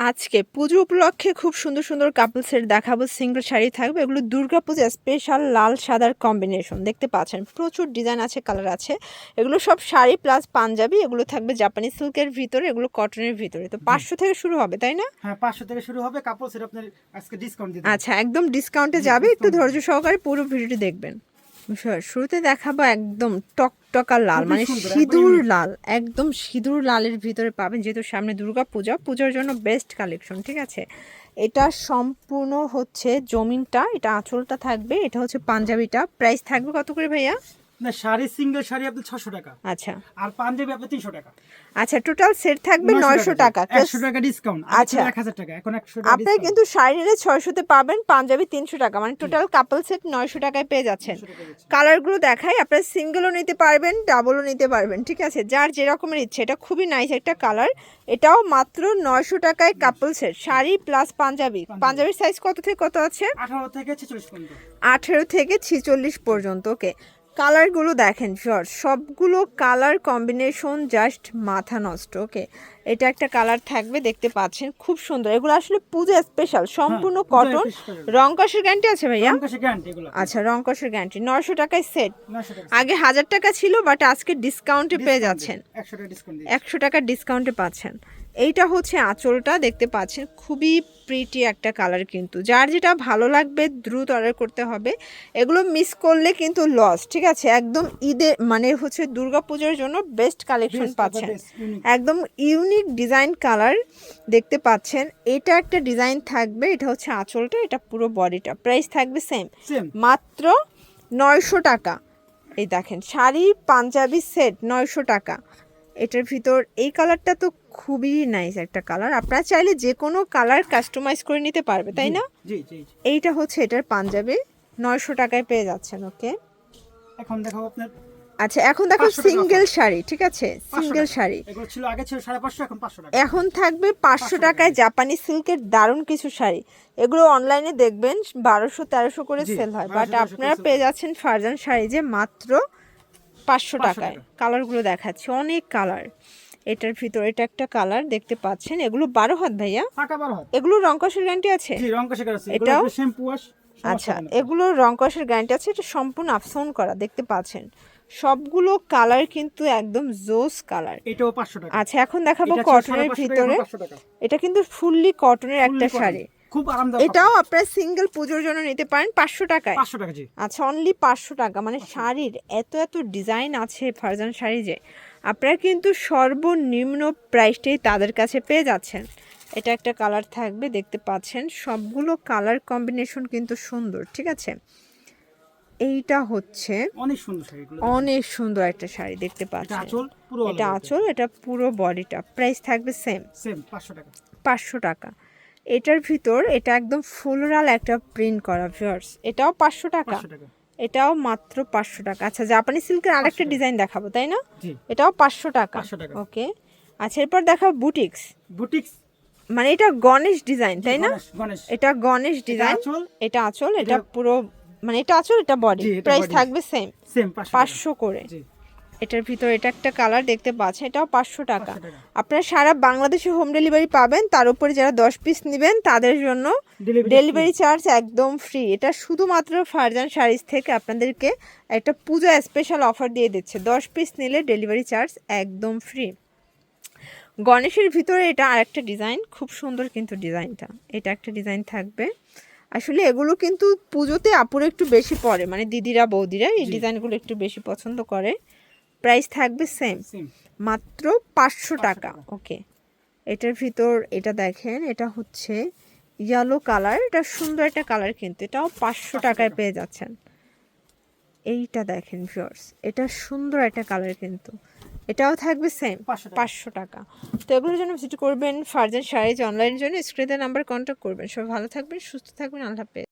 আজকে পুজো উপলক্ষে খুব সুন্দর সুন্দর কাপল সেট দেখাবো সিঙ্গেল শাড়ি থাকবে এগুলো দুর্গা পূজা স্পেশাল লাল সাদার কম্বিনেশন দেখতে পাচ্ছেন প্রচুর ডিজাইন আছে কালার আছে এগুলো সব শাড়ি প্লাস পাঞ্জাবি এগুলো থাকবে জাপানি সিল্কের ভিতরে এগুলো কটনের ভিতরে তো পাঁচশো থেকে শুরু হবে তাই না? হ্যাঁ পাঁচশো থেকে শুরু হবে কাপড় সেটা আপনার আজকে ডিসকাউন্ট আচ্ছা একদম ডিসকাউন্টে যাবে একটু ধৈর্য সহকারে পুরো ভিডিওটি দেখবেন। শুরুতে দেখাবো একদম টকটকা লাল মানে সিঁদুর লাল একদম সিঁদুর লালের ভিতরে পাবেন যেহেতু সামনে দুর্গা পূজা পূজার জন্য বেস্ট কালেকশন ঠিক আছে? এটা সম্পূর্ণ হচ্ছে জমিনটা এটা আঁচলটা থাকবে এটা হচ্ছে পাঞ্জাবিটা। প্রাইস থাকবে কত করে ভাইয়া? না শাড়ি সিঙ্গেল শাড়ি আপনি ছশো টাকা। আচ্ছা। আর পাঞ্জাবি আপনি তিনশো টাকা। আচ্ছা টোটাল সেট থাকবে নয়শো টাকা। একশো টাকা ডিসকাউন্ট আচ্ছা। আচ্ছা এক হাজার টাকা এখন একশো টাকা আপনার discount। কিন্তু শাড়ি নিলে ছয়শোতে পাবেন পাঞ্জাবি তিনশো টাকা। মানে টোটাল কাপল সেট নয়শো টাকায় পেয়ে যাচ্ছেন। 900 কালারগুলো দেখাই আপনার সিঙ্গেলও নিতে পারবেন ডাবলও নিতে পারবেন ঠিক আছে? যার যে রকমের ইচ্ছে এটা খুবই নাইস একটা কালার এটাও মাত্র নয়শো টাকায় couple set sari plus punjabi. পাঞ্জাবির সাইজ কত থেকে কত আছে? আঠারো থেকে ছেচল্লিশ পর্যন্ত। আঠেরো থেকে ছিচল্লিশ পর্যন্ত ওকে কালারগুলো দেখেন শর্ট সবগুলো কালার কম্বিনেশন জাস্ট মাথা নষ্ট ওকে এটা একটা কালার থাকবে দেখতে পাচ্ছেন খুব সুন্দর। এগুলো আসলে পূজা স্পেশাল সম্পূর্ণ হ্যাঁ, কটন special। রং কষের গ্যারান্টি আছে ভাইয়া? আচ্ছা রং কষের গ্যারান্টি নয়শো টাকায় সেট আগে হাজার টাকা ছিল বাট আজকে ডিসকাউন্টে পেয়ে যাচ্ছেন। একশো টাকা ডিসকাউন্টে পাচ্ছেন। এইটা হচ্ছে আঁচলটা দেখতে পাচ্ছেন খুবই প্রিটি একটা কালার কিন্তু। যার যেটা ভালো লাগবে দ্রুত অর্ডার করতে হবে। এগুলো মিস করলে কিন্তু লস ঠিক আছে? একদম ঈদে মানে হচ্ছে দুর্গাপূজার জন্য বেস্ট কালেকশন পাচ্ছেন। একদম ইউনিক ডিজাইন কালার দেখতে পাচ্ছেন। এটা একটা ডিজাইন থাকবে এটা হচ্ছে আঁচলটা এটা পুরো বডিটা প্রাইস থাকবে সেম মাত্র নয়শো টাকা। এই দেখেন শাড়ি পাঞ্জাবি সেট নয়শো টাকা। এটার ভিতর এই কালারটা তো খুবই নাইস একটা কালার আপনারা চাইলে যে কোনো কালার কাস্টমাইজ করে নিতে পারবে তাই না। এইটা হচ্ছে এটার পাঞ্জাবি। নয়শো টাকায় পেয়ে যাচ্ছেন ওকে এখন দেখাবো আপনার আচ্ছা এখন দেখো সিঙ্গেল শাড়ি ঠিক আছে? সিঙ্গেল শাড়ি। এগুলো ছিল আগে ছিল সাড়ে পাঁচশো এখন পাঁচশো টাকা। এখন থাকবে পাঁচশো 500 টাকায় জাপানি সিল্কের দারুণ কিছু শাড়ি। এগুলো অনলাইনে দেখবেন বারোশো তেরোশো করে সেল হয়। বাট আপনারা পেয়ে যাচ্ছেন ফারজান শাড়ি যে মাত্র পাঁচশো 500 টাকায়। টাকা। কালারগুলো দেখাচ্ছে অনেক কালার এটার ভিতর এটা একটা কালার দেখতে পাচ্ছেন। এগুলো বারো হাত ভাইয়া। এগুলো রংকসের গ্যারান্টি আছে? জি রং কষে আছে এটাও? শ্যাম্পু ওয়াশ আচ্ছা এগুলো রংকসের গ্যারান্টি আছে এটা সম্পূর্ণ আফসোন করা দেখতে পাচ্ছেন। সবগুলো কালার কিন্তু একদম জোস কালার। এটাও পাঁচশো টাকা। আচ্ছা এখন দেখাবো কটনের ভিতরে। 500। এটা কিন্তু ফুললি কটনের একটা শাড়ি। খুব আরামদায়ক এটাও আপনার সিঙ্গেল পুজোর জন্য নিতে পারেন পাঁচশো টাকায়। পাঁচশো টাকা জি। আচ্ছা অনলি পাঁচশো টাকা। মানে শাড়ির এত এত ডিজাইন আছে ফারজান শাড়ি যে আপনারা কিন্তু সর্বনিম্ন প্রাইসটাই তাদের কাছে পেয়ে যাচ্ছেন। এটা একটা কালার থাকবে দেখতে পাচ্ছেন। সবগুলো কালার কম্বিনেশন কিন্তু সুন্দর ঠিক আছে? এইটা হচ্ছে অনেক সুন্দর শাড়িগুলো অনেক সুন্দর একটা শাড়ি দেখতে পাচ্ছেন। এটা আঁচল এটা পুরো বডিটা প্রাইস থাকবে সেম সেম পাঁচশো টাকা। পাঁচশো টাকা। এটার ভিতর এটা একদম ফুলরাল একটা প্রিন্ট করা ভিউয়ার্স এটাও পাঁচশো টাকা। এটাও মাত্র পাঁচশো টাকা। আচ্ছা জাপানি সিল্কের আরেকটা ডিজাইন দেখাবো তাই না? জি। এটাও পাঁচশো টাকা। 500 টাকা। ওকে আচ্ছা এরপর দেখাবো বুটিক্স বুটিক্স মানে এটা গণেশ ডিজাইন তাই না? এটা গণেশ ডিজাইন? এটা আঁচল এটা- পুরো মানে এটা আঁচল এটা বডি প্রাইস থাকবে সেম সেম পাঁচশো করে। জি। এটার ভিতর এটা একটা কালার দেখতে পাচ্ছেন এটাও পাঁচশো টাকা। 500 টাকা। আপনারা সারা বাংলাদেশে হোম ডেলিভারি পাবেন তার উপরে যারা দশ পিস নেবেন তাদের জন্য ডেলিভারি চার্জ একদম ফ্রি এটা শুধুমাত্র ফারজান শাড়িজ থেকে আপনাদেরকে একটা পূজা স্পেশাল অফার দিয়ে দিচ্ছে। দশ পিস নিলে ডেলিভারি চার্জ একদম ফ্রি গণেশের ভিতরে এটা আরেকটা ডিজাইন খুব সুন্দর কিন্তু ডিজাইনটা এটা একটা ডিজাইন থাকবে। আসলে এগুলো কিন্তু পুজোতে আপুরে একটু বেশি পরে। মানে দিদিরা বৌদিরা এই ডিজাইনগুলো একটু বেশি পছন্দ করে। প্রাইস থাকবে সেম মাত্র পাঁচশো টাকা। ওকে। এটার ভিতর এটা দেখেন এটা হচ্ছে ইয়েলো কালার এটা সুন্দর একটা কালার কিন্তু। এটাও পাঁচশো টাকায় পেয়ে যাচ্ছেন। এইটা দেখেন ভিউয়ার্স এটা সুন্দর একটা কালার কিন্তু। এটাও থাকবে সেম পাঁচশো টাকা। তো এগুলোর জন্য ভিজিট করবেন ফার্জেন শাড়িজ অনলাইনের জন্য স্ক্রিনে নাম্বার কন্ট্যাক্ট করবেন। সবাই ভালো থাকবেন সুস্থ থাকবেন আল্লাহ হাফেজ।